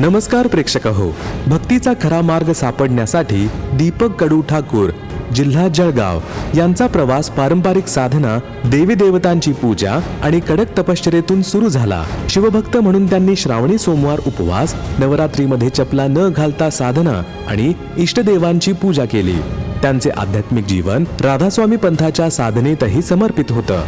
नमस्कार प्रेक्षक हो भक्तीचा खरा मार्ग सापडण्यासाठी दीपक कडू ठाकूर जिल्हा जळगाव यांचा प्रवास पारंपरिक साधना देवी देवतांची पूजा आणि कडक तपश्चरेतून सुरू झाला. शिवभक्त म्हणून त्यांनी श्रावणी सोमवार उपवास नवरात्रीमध्ये चपला न घालता साधना आणि इष्टदेवांची पूजा केली. त्यांचे आध्यात्मिक जीवन राधास्वामी पंथाच्या साधनेतही समर्पित होतं.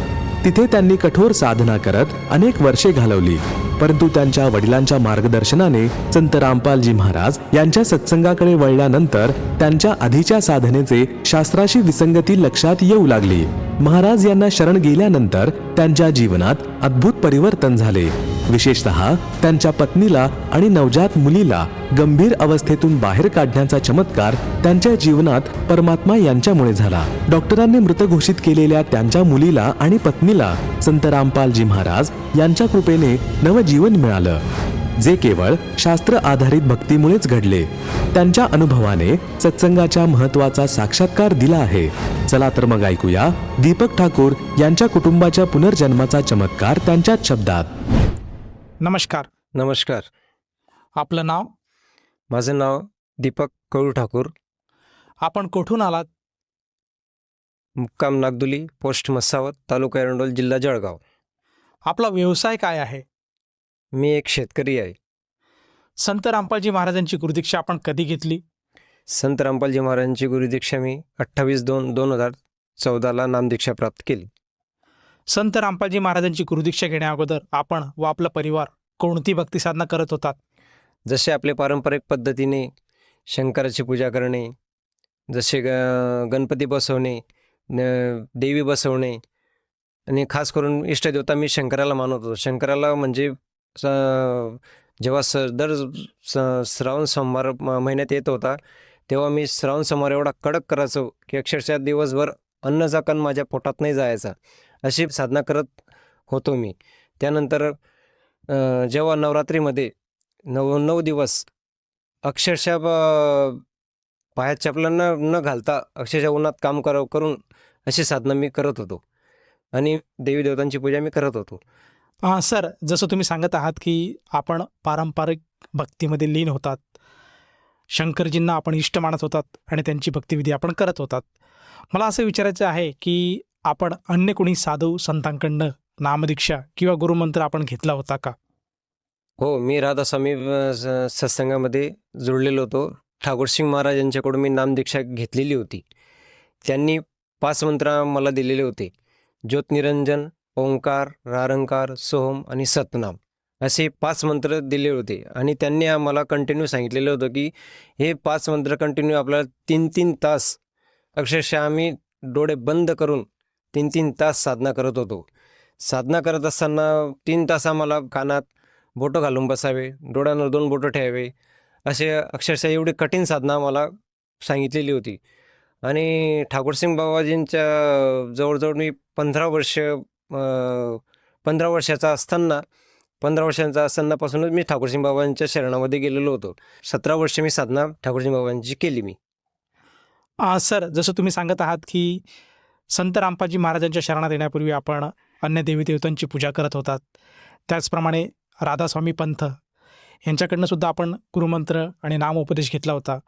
तिथे त्यांनी कठोर साधना करत अनेक वर्षे घालवली. परंतु त्यांच्या वडिलांच्या मार्गदर्शनाने संत रामपालजी महाराज यांच्या सत्संगाकडे वळल्यानंतर त्यांच्या आधीच्या साधनेचे शास्त्राशी विसंगती लक्षात येऊ लागली. महाराज यांना शरण गेल्यानंतर त्यांच्या जीवनात अद्भुत परिवर्तन झाले. विशेषतः त्यांच्या पत्नीला आणि नवजात मुलीला गंभीर अवस्थेतून बाहेर काढण्याचा चमत्कार त्यांच्या जीवनात परमात्मा यांच्यामुळे झाला. डॉक्टरांनी मृत घोषित केलेल्या त्यांच्या मुलीला आणि पत्नीला संत रामपालजी महाराज यांच्या कृपेने नवजीवन मिळालं जे केवळ शास्त्र आधारित भक्तीमुळेच घडले. त्यांच्या अनुभवाने सत्संगाच्या महत्त्वाचा साक्षात्कार दिला आहे. चला तर मग ऐकूया दीपक ठाकूर यांच्या कुटुंबाच्या पुनर्जन्माचा चमत्कार त्यांच्याच शब्दात. नमस्कार. नमस्कार. आपलं नाव? माझं नाव दीपक कळू ठाकूर. आपण कुठून आलात? मुक्काम नागदुली पोस्ट मसावत तालुका एरंडोल जिल्हा जळगाव. आपला व्यवसाय काय आहे? मी एक शेतकरी आहे. संत रामपालजी महाराजांची गुरुदीक्षा आपण कधी घेतली? संत रामपालजी महाराजांची गुरुदीक्षा मी अठ्ठावीस दोन दोन हजार चौदाला नामदीक्षा प्राप्त केली. संत रामपालजी महाराजांची गुरुदीक्षा घेण्या अगोदर आपण व आपला परिवार कोणती भक्ती साधना करत होतात? जसे आपले पारंपरिक पद्धतीने शंकराची पूजा करणे जसे ग गणपती बसवणे देवी बसवणे आणि खास करून इष्टदेवता मी शंकराला मानत होतो. शंकराला म्हणजे स- जेव्हा स दर स- श्रावण सोमवार महिन्यात येत होता तेव्हा मी श्रावण सोमवार एवढा कडक करायचो की अक्षरशः दिवसभर अन्नचा कण माझ्या पोटात नाही जायचा. अशी साधना करत होतो मी. त्यानंतर जेव्हा नवरात्रीमध्ये नऊ नऊ दिवस अक्षरशः पायात चपलांना न न घालता अक्षरशः उन्हात काम कर करून अशी साधना मी करत होतो. आणि देवी देवतांची पूजा मी करत होतो. हां सर जसं तुम्ही सांगत आहात की आपण पारंपरिक भक्तीमध्ये लीन होतात. शंकरजींना आपण इष्ट मानत होतात आणि त्यांची भक्तिविधी आपण करत होतात. मला असं विचारायचं आहे की आपण अन्य कोणी साधू संतांकडनं नामदीक्षा किंवा गुरुमंत्र आपण घेतला होता का? हो मी राधास्वामी स्वामी स- सत्संगामध्ये जुळलेलो होतो. ठाकूरसिंग महाराज यांच्याकडून मी नामदीक्षा घेतलेली होती. त्यांनी पाच मंत्र मला दिलेले होते. ज्योतनिरंजन ओंकार रारंकार सोहम आणि सतनाम असे पाच मंत्र दिले होते. आणि त्यांनी आम्हाला कंटिन्यू सांगितलेलं होतं की हे पाच मंत्र कंटिन्यू आपल्याला तीन तीन तास अक्षरशः आम्ही डोळे बंद करून तीन तीन तास साधना करत होतो. साधना करत असताना तीन तास आम्हाला कानात बोटं घालून बसावे डोळ्यांवर दोन बोटं ठेवावे असे अक्षरशः एवढी कठीण साधना मला सांगितलेली होती. आणि ठाकूरसिंग बाबाजींच्या जवळजवळ मी पंधरा वर्ष पंधरा वर्षाचा असताना पंधरा वर्षांचा असतानापासूनच मी ठाकूरसिंग बाबांच्या शरणामध्ये गेलेलो होतो. सतरा वर्ष मी साधना ठाकूरसिंग बाबांची केली मी. सर जसं तुम्ही सांगत आहात की संत रामपाजी महाराजांच्या शरणात येण्यापूर्वी आपण अन्य देवी देवतांची पूजा करत होतात. त्याचप्रमाणे राधास्वामी पंथ यांच्याकडनं सुद्धा आपण गुरुमंत्र आणि नामोपदेश घेतला होता.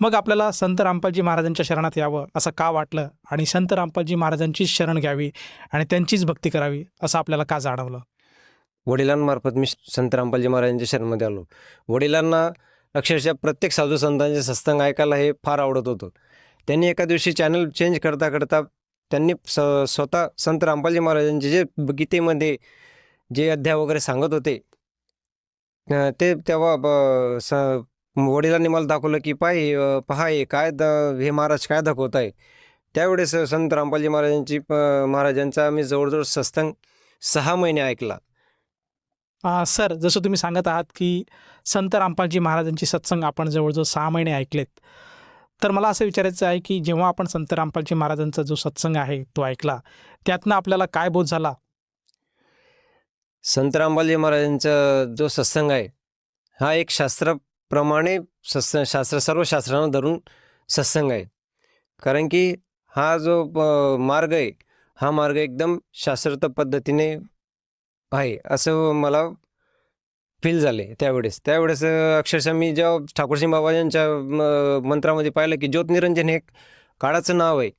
मग आपल्याला संत रामपालजी महाराजांच्या शरणात यावं असं का वाटलं आणि संत रामपालजी महाराजांचीच शरण घ्यावी आणि त्यांचीच भक्ती करावी असं आपल्याला का जाणवलं? वडिलांमार्फत मी संत रामपालजी महाराजांच्या शरणमध्ये आलो. वडिलांना अक्षरशः प्रत्येक साधू संतांचे सत्संग ऐकायला हे फार आवडत होतं. त्यांनी एका दिवशी चॅनल चेंज करता करता त्यांनी स स्वतः संत रामपालजी महाराजांचे जे गीतेमध्ये जे अध्याय वगैरे सांगत होते ते तेव्हा स वडिलांनी मला दाखवलं की पाय पहा हे काय द हे महाराज काय दाखवत आहे त्यावेळेस संत रामपालजी महाराजांची प- महाराजांचा आम्ही जवळजवळ सत्संग सहा महिने ऐकला. आ, सर जसं तुम्ही सांगत आहात की संत रामपालजी महाराजांची सत्संग आपण जवळजवळ सहा महिने ऐकलेत. तर मला असं विचारायचं आहे की जेव्हा आपण संत रामपालजी महाराजांचा जो सत्संग आहे तो ऐकला त्यातनं आपल्याला काय बोध झाला? संत रामपालजी महाराजांचा जो सत्संग आहे हा एक शास्त्राप्रमाणे सत्संग शास्त्र सर्व शास्त्रांना धरून सत्संग आहे. कारण की हा जो मार्ग आहे हा मार्ग एकदम शास्त्रोक्त पद्धतीने आहे असं मला फील झाले त्यावेळेस. त्यावेळेस अक्षरशः मी जेव्हा ठाकूरसिंग बाबाजांच्या म- मंत्रामध्ये पाहिलं की ज्योतनिरंजन हे काळाचं नाव आहे.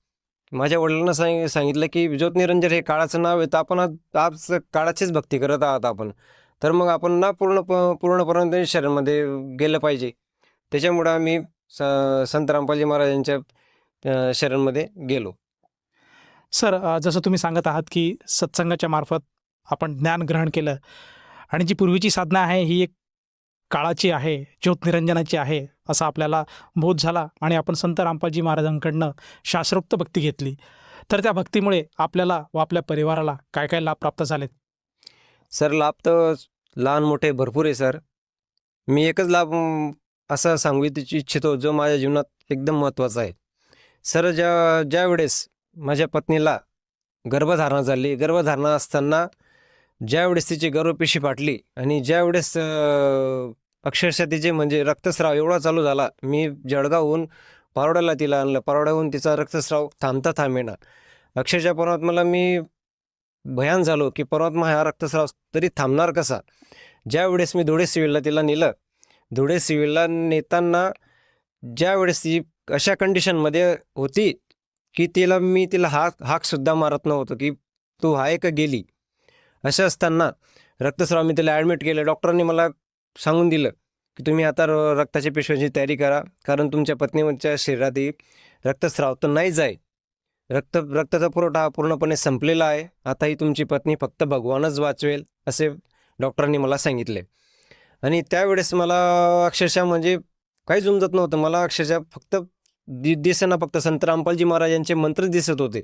माझ्या वडिलांना सांग सांगितलं की ज्योतनिरंजन हे काळाचं नाव आहे तर आपण आज काळाचीच भक्ती करत आहात आपण. तर मग आपण ना पूर्ण पूर्णपणे शहरामध्ये गेलं पाहिजे. त्याच्यामुळं आम्ही स संत रामपालजी महाराजांच्या शरणमध्ये गेलो. सर जसं तुम्ही सांगत आहात की सत्संगाच्या मार्फत आपण ज्ञान ग्रहण केलं आणि जी पूर्वीची साधना आहे ही एक काळाची आहे ज्योतनिरंजनाची आहे असा आपल्याला बोध झाला आणि आपण संत रामपालजी महाराजांकडनं शास्त्रोक्त भक्ती घेतली. तर त्या भक्तीमुळे आपल्याला व आपल्या परिवाराला काय काय लाभ प्राप्त झालेत? सर लाभ तर लहान मोठे भरपूर आहे सर. मी एकच लाभ असं असा सांगू इच्छितो जो माझ्या जीवनात एकदम महत्त्वाचा आहे. सर ज्या ज्या वेळेस माझ्या पत्नीला गर्भधारणा झाली गर्भधारणा असताना ज्यावेळेस तिची गर्भपेशी फाटली आणि ज्यावेळेस अक्षरशः तिचे म्हणजे रक्तस्राव एवढा चालू झाला मी जळगावहून पारोड्याला तिला आणलं. पारोड्याहून तिचा रक्तस्राव थांबता थांबेना. अक्षरशः परमात्माला मी भयान झालो की परमात्मा हा रक्तस्राव तरी थांबणार कसा? ज्यावेळेस मी धुळे सिव्हिलला तिला नेलं धुळे सिव्हिलला नेताना ज्यावेळेस ती अशा कंडिशनमध्ये होती की तिला मी तिला हाक हाकसुद्धा मारत नव्हतो की तू आहे का गेली? असे असताना रक्तस्राव मी त्याला ॲडमिट केलं. डॉक्टरांनी मला सांगून दिलं की तुम्ही आता र- रक्ताच्या पेशव्यांची तयारी करा. कारण तुमच्या पत्नीच्या शरीरातही रक्तस्राव तर नाहीच आहे. रक्त रक्ताचा पुरवठा हा पूर्णपणे संपलेला आहे. आता ही तुमची पत्नी फक्त भगवानच वाचवेल असे डॉक्टरांनी मला सांगितले. आणि त्यावेळेस मला अक्षरशः म्हणजे काही जुमजत नव्हतं. मला अक्षरशः फक्त दि दिसेना फक्त संत रामपालजी महाराजांचे मंत्र दिसत होते.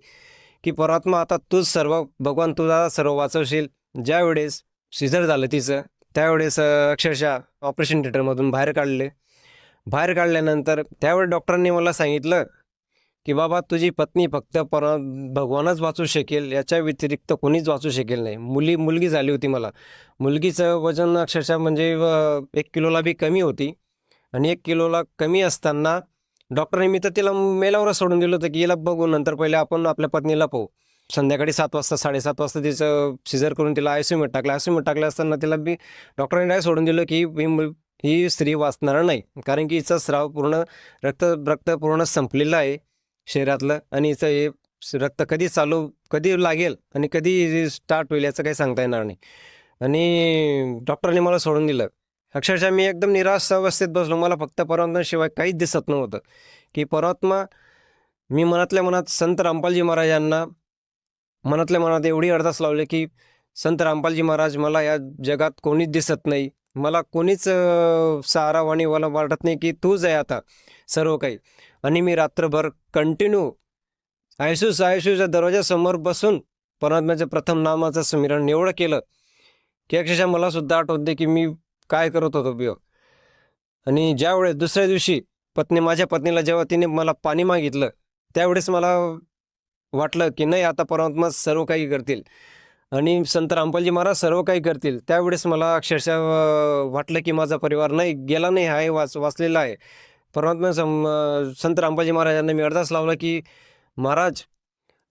की परमात्मा आता तूच सर्व भगवान तुझा सर्व वाचवशील. ज्यावेळेस सिझर झालं तिचं त्यावेळेस अक्षरशः ऑपरेशन थिएटरमधून बाहेर काढले. बाहेर काढल्यानंतर त्यावेळेस डॉक्टरांनी मला सांगितलं की बाबा तुझी पत्नी फक्त पर भगवानच वाचू शकेल याच्या व्यतिरिक्त कोणीच वाचू शकेल नाही. मुली मुलगी झाली होती मला. मुलगीचं वजन अक्षरशः म्हणजे एक किलोला बी कमी होती. आणि एक किलोला कमी असताना डॉक्टरने मी तर तिला मेलावरच सोडून दिलं होतं की हिला बघू नंतर पहिले आपण आपल्या पत्नीला पाहू. संध्याकाळी सात वाजता साडेसात वाजता तिचं सिजर करून तिला आयसीयूमध्ये टाकलं. आयसीयूमध्ये टाकलं असताना तिला बी डॉक्टरांनी काय सोडून दिलं की ही ही स्त्री वाचणार नाही. कारण की हिचा स्राव पूर्ण रक्त रक्त पूर्ण संपलेलं आहे शरीरातलं आणि हिचं हे रक्त कधी चालू कधी लागेल आणि कधी स्टार्ट होईल याचं काही सांगता येणार नाही. आणि डॉक्टरने मला सोडून दिलं. अक्षरशः मी एकदम निराश अवस्थेत बसलो. मला फक्त परमात्म्याशिवाय काहीच दिसत नव्हतं. की परमात्मा मी मनातल्या मनात संत रामपालजी महाराजांना मनातल्या मनात एवढी अडदास लावले की संत रामपालजी महाराज मला या जगात कोणीच दिसत नाही. मला कोणीच अं, मला वाटत नाही की तूच आहे आता सर्व काही. आणि मी रात्रभर कंटिन्यू आयसूस आयसूच्या दरवाजासमोर बसून परमात्म्याचं प्रथम नामाचं स्मरण एवढं केलं. की अक्षरशः मला सुद्धा आठवते की मी काय करत होतो बियो? आणि ज्यावेळेस दुसऱ्या दिवशी पत्नी माझ्या पत्नीला जेव्हा तिने मला पाणी मागितलं त्यावेळेस मला वाटलं की नाही आता परमात्मा सर्व काही करतील. आणि संत रामपालजी महाराज सर्व काही करतील. त्यावेळेस मला अक्षरशः वाटलं की माझा परिवार नाही गेला नाही आहे वाच वाचलेला आहे. परमात्मा सं संत रामपालजी महाराजांना मी अर्धास लावला की महाराज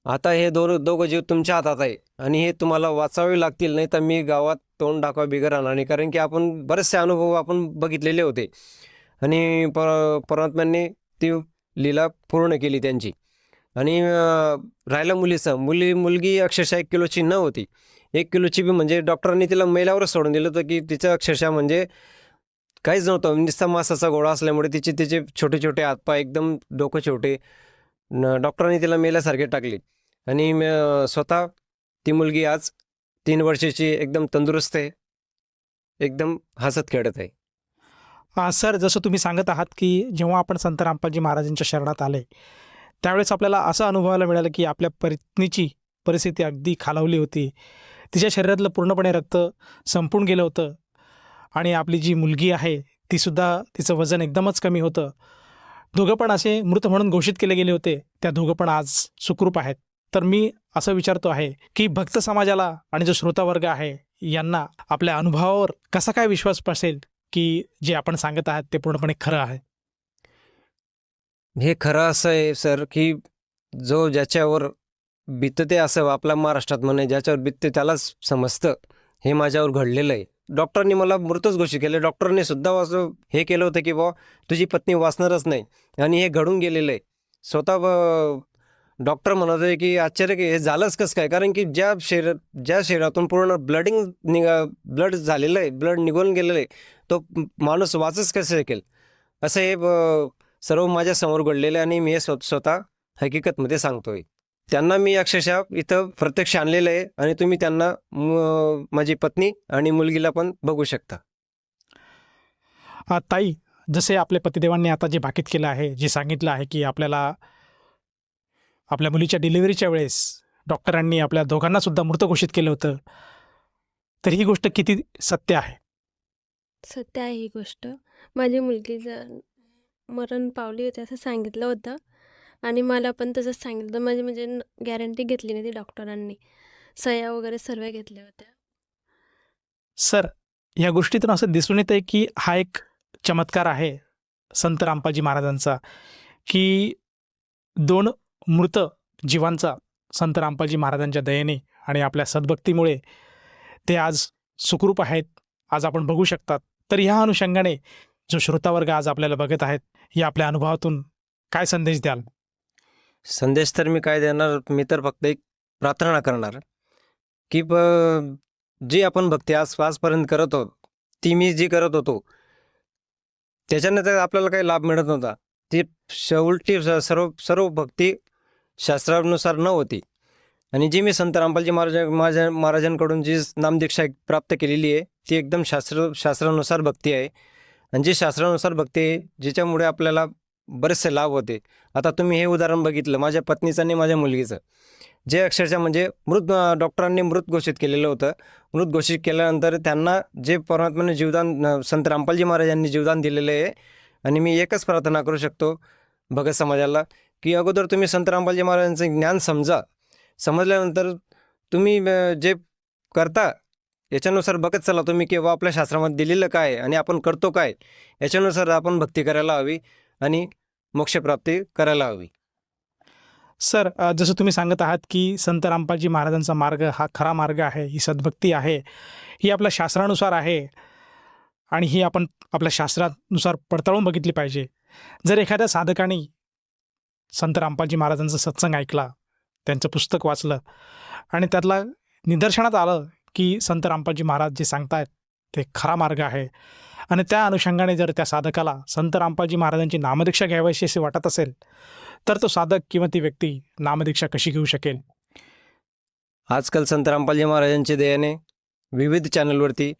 आता हे दोन दोघं जीव तुमच्या हातात आहे. आणि हे तुम्हाला वाचावे लागतील नाही तर मी गावात तोंड दाखवा बिगर राहणार नाही. कारण की आपण बरेचसे अनुभव आपण बघितलेले होते. आणि पर परमात्म्यांनी ती लीला पूर्ण केली त्यांची. आणि राहिलं मुलीचं. मुली मुलगी अक्षरशः एक किलोची न होती. एक किलोची बी म्हणजे डॉक्टरांनी तिला मैलावरच सोडून दिलं होतं की तिचं अक्षरशः म्हणजे काहीच नव्हतं. म्हणजे निस्ता मासाचा गोळा असल्यामुळे तिचे तिचे छोटे छोटे हातपाय एकदम डोकं छोटे. न डॉक्टरांनी तिला मेल्यासारखे टाकले. आणि म- स्वतः ती मुलगी आज तीन वर्षाची एकदम तंदुरुस्त आहे. एकदम हसत खेळत आहे. सर जसं तुम्ही सांगत आहात की जेव्हा आपण संत रामपालजी महाराजांच्या शरणात आले त्यावेळेस आपल्याला असं अनुभवायला मिळालं की आपल्या पत्नीची परिस्थिती अगदी खालावली होती. तिच्या शरीरातलं पूर्णपणे रक्त संपून गेलं होतं. आणि आपली जी मुलगी आहे तीसुद्धा तिचं वजन एकदमच कमी होतं. दोघं पण असे मृत म्हणून घोषित केले गेले होते. त्या दोघं पण आज सुखरूप आहेत. तर मी असं विचारतो आहे की भक्त समाजाला आणि जो श्रोतावर्ग आहे यांना आपल्या अनुभवावर कसा काय विश्वास बसेल की जे आपण सांगत आहात ते पूर्णपणे खरं आहे? हे खरं असं आहे सर की जो ज्याच्यावर बितते असं आपल्या महाराष्ट्रात म्हणे ज्याच्यावर बितते त्यालाच समजतं. हे माझ्यावर घडलेलं आहे. डॉक्टरनी मला मृतच घोषित केलं. डॉक्टरने सुद्धा असं हे केलं होतं की बा तुझी पत्नी वाचणारच नाही. आणि हे घडून गेलेलं आहे. स्वतः ब- डॉक्टर म्हणत होते की आश्चर्य की हे झालंच कसं काय? कारण की ज्या शरीर ज्या शरीरातून पूर्ण ब्लडिंग निघा ब्लड झालेलं आहे ब्लड निघून गेलेलं आहे तो माणूस वाचच कसं शकेल? असं हे ब- सर्व माझ्यासमोर घडलेलं आहे आणि मी हे स्व स्वतः हकीकतमध्ये सांगतोय. त्यांना मी अक्षरशः इथं प्रत्यक्ष आणलेलं आहे आणि तुम्ही त्यांना म- माझी पत्नी आणि मुलगीला पण बघू शकता. अ, ताई जसे आपल्या पतिदेवांनी आता जे भाकीत केलं आहे जे सांगितलं आहे की आपल्याला आपल्या मुलीच्या डिलिव्हरीच्या वेळेस डॉक्टरांनी आपल्या दोघांना सुद्धा मृत घोषित केलं होतं तर ही गोष्ट किती सत्य आहे? सत्य आहे ही गोष्ट. माझी मुलगी जर मरण पावली होती असं सांगितलं होतं आणि मला पण तसंच सांगितलं. म्हणजे म्हणजे गॅरंटी घेतली नाही ती डॉक्टरांनी सह्या वगैरे सर्व घेतल्या होत्या. सर या गोष्टीतून असं दिसून येतं आहे की हा एक चमत्कार आहे संत रामपाजी महाराजांचा की दोन मृत जीवांचा संत रामपाजी महाराजांच्या दयेने आणि आपल्या सद्भक्तीमुळे ते आज सुखरूप आहेत आज आपण बघू शकतात. तर ह्या अनुषंगाने जो श्रोतावर्ग आज आपल्याला बघत आहेत या आपल्या अनुभवातून काय संदेश द्याल? संदेश तर मी काय देणार? मी तर फक्त एक प्रार्थना करणार. की प जी आपण भक्ती आज आजपर्यंत करत आहोत ती मी जी करत होतो त्याच्याने तर आपल्याला काही लाभ मिळत नव्हता. ती श- उलटी स- सर्व सर्व भक्ती शास्त्रानुसार न होती. आणि जी मी संत रामपालजी महाराज माझ्या महाराजांकडून जी नामदीक्षा प्राप्त केलेली आहे ती एकदम शास्त्र शास्त्रानुसार भक्ती आहे. आणि जी शास्त्रानुसार भक्ती आहे जिच्यामुळे आपल्याला बरेचसे लाभ होते. आता तुम्ही हे उदाहरण बघितलं माझ्या पत्नीचं आणि माझ्या मुलगीचं. जे अक्षरशः म्हणजे मृत डॉक्टरांनी मृत घोषित केलेलं होतं. मृत घोषित केल्यानंतर त्यांना जे परमात्म्याने जीवदान संत रामपालजी महाराजांनी जीवदान दिलेलं आहे आणि मी एकच प्रार्थना करू शकतो भगत समाजाला की अगोदर तुम्ही संत रामपालजी महाराजांचं ज्ञान समजा. समजल्यानंतर तुम्ही जे करता याच्यानुसार बघत चला तुम्ही की आपल्या शास्त्रामध्ये दिलेलं काय आणि आपण करतो काय. याच्यानुसार आपण भक्ती करायला हवी. आणि मोक्षप्राप्ती करायला हवी. सर जसं तुम्ही सांगत आहात की संत रामपालजी महाराजांचा मार्ग हा खरा मार्ग आहे ही सद्भक्ती आहे ही आपल्या शास्त्रानुसार आहे आणि ही आपण आपल्या शास्त्रानुसार पडताळून बघितली पाहिजे. जर एखाद्या साधकाने संत रामपालजी महाराजांचा सत्संग ऐकला त्यांचं पुस्तक वाचलं आणि त्यातला निदर्शनात आलं की संत रामपालजी महाराज जे सांगतायत ते खरा मार्ग आहे आणि त्या अनुषंगाने जर त्या साधकाला संत रामपालजी महाराजांची नामदीक्षा घ्यावीशी असे वाटत असेल तर तो साधक किंवा ती व्यक्ती नामदीक्षा कशी घेऊ शकेल? आजकाल संत रामपालजी महाराजांच्या दयाने विविध चॅनलवरती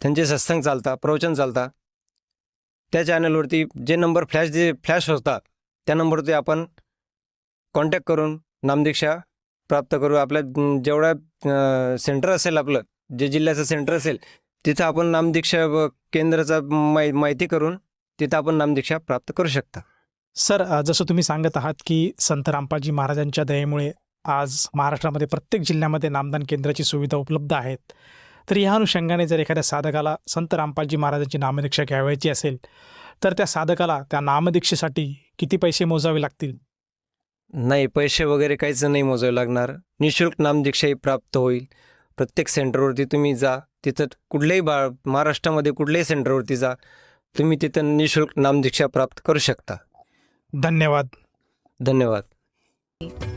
त्यांचे सत्संग चालता प्रवचन चालता त्या चॅनलवरती जे नंबर फ्लॅश जे फ्लॅश होतात त्या नंबरवरती आपण कॉन्टॅक्ट करून नामदीक्षा प्राप्त करू. आपल्या अं, जेवढा सेंटर असेल आपलं जे जिल्ह्याचं सेंटर असेल तिथं आपण नामदीक्षा केंद्राचा माहि माहिती करून तिथं आपण नामदीक्षा प्राप्त करू शकता. सर जसं तुम्ही सांगत आहात की संत रामपालजी महाराजांच्या दयेमुळे आज महाराष्ट्रामध्ये प्रत्येक जिल्ह्यामध्ये नामदान केंद्राची सुविधा उपलब्ध आहेत. तर ह्या अनुषंगाने जर एखाद्या साधकाला संत रामपालजी महाराजांची नामदीक्षा घ्यावायची असेल तर त्या साधकाला त्या नामदीक्षेसाठी किती पैसे मोजावे लागतील? नाही पैसे वगैरे काहीच नाही मोजावे लागणार. निशुल्क नामदीक्षाही प्राप्त होईल. प्रत्येक सेंटरवरती तुम्ही जा. तिथं कुठल्याही बा महाराष्ट्रामध्ये कुठल्याही सेंटरवरती जा. तुम्ही तिथं निशुल्क नामदीक्षा प्राप्त करू शकता. धन्यवाद. धन्यवाद.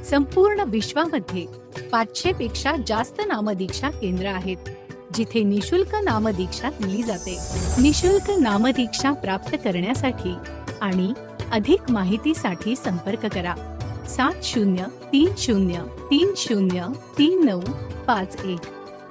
संपूर्ण विश्वामध्ये पाचशे पेक्षा जास्त नामदीक्षा केंद्र आहेत जिथे निशुल्क नामदीक्षा दिली जाते. निशुल्क नामदीक्षा प्राप्त करण्यासाठी आणि अधिक माहितीसाठी संपर्क करा. सात शून्य तीन शून्य तीन शून्य तीन नऊ पाच एक.